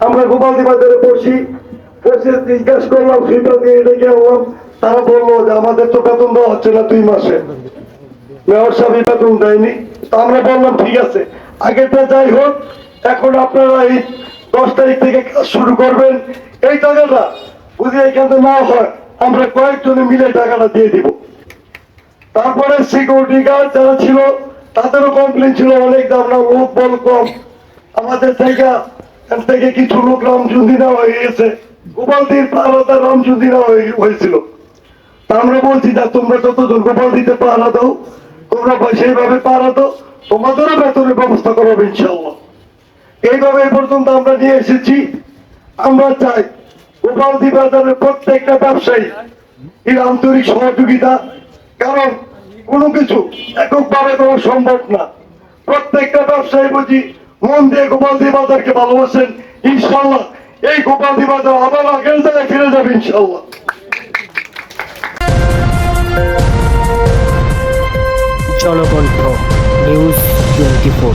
আমরা গোপালদি বাজারে বসি, বসে জিজ্ঞেস করলাম সুইপার দিয়ে ডেকে আনলাম তারা বলল, যে আমাদের তো বেতন দেওয়া হচ্ছে না দুই মাসে। মেয়র সাহেব বেতন দেয়নি তা আমরা বললাম, ঠিক আছে। আগেটা যাই হোক, এখন আপনারা এই দশ তারিখ থেকে শুরু করবেন। এই টাকাটা যদি এখানে না হয়, আমরা কয়েকজনে মিলে টাকাটা দিয়ে দিব। তারপরে সিকিউরিটি গার্ড যারা ছিল, তাদেরও কমপ্লেন ছিল, অনেক দাম না, লোক বল কম। আমাদের থেকে এখান থেকে কিছু লোক রামচুন্দি নেওয়া হয়ে গেছে। গোপালদির পাহাড়া রামচুন্দি নেওয়া হয়েছিল। আমরা বলছি না তোমরা যতজন গোপাল দিতে পাহারা দাও, তোমরা সেইভাবে পাহারা দাও, তোমাদেরও বেতনের ব্যবস্থা করবে ইনশাল্লাহ এইভাবে এই পর্যন্ত আমরা নিয়ে এসেছি। আমরা চাই গোপালদি বাজারের প্রত্যেকটা ব্যবসায়ী এর আন্তরিক সহযোগিতা, কারণ কোনো কিছু এককভাবে করা সম্ভব না। প্রত্যেকটা ব্যবসায়ী বুঝি মন দিয়ে গোপালদি বাজারকে ভালোবাসেন ইনশাল্লাহ এই গোপালদি বাজার আবার আগের জায়গায় ফিরে যাবে ইনশাল্লাহ জনকণ্ঠ, নিউজ টোয়েন্টি ফোর।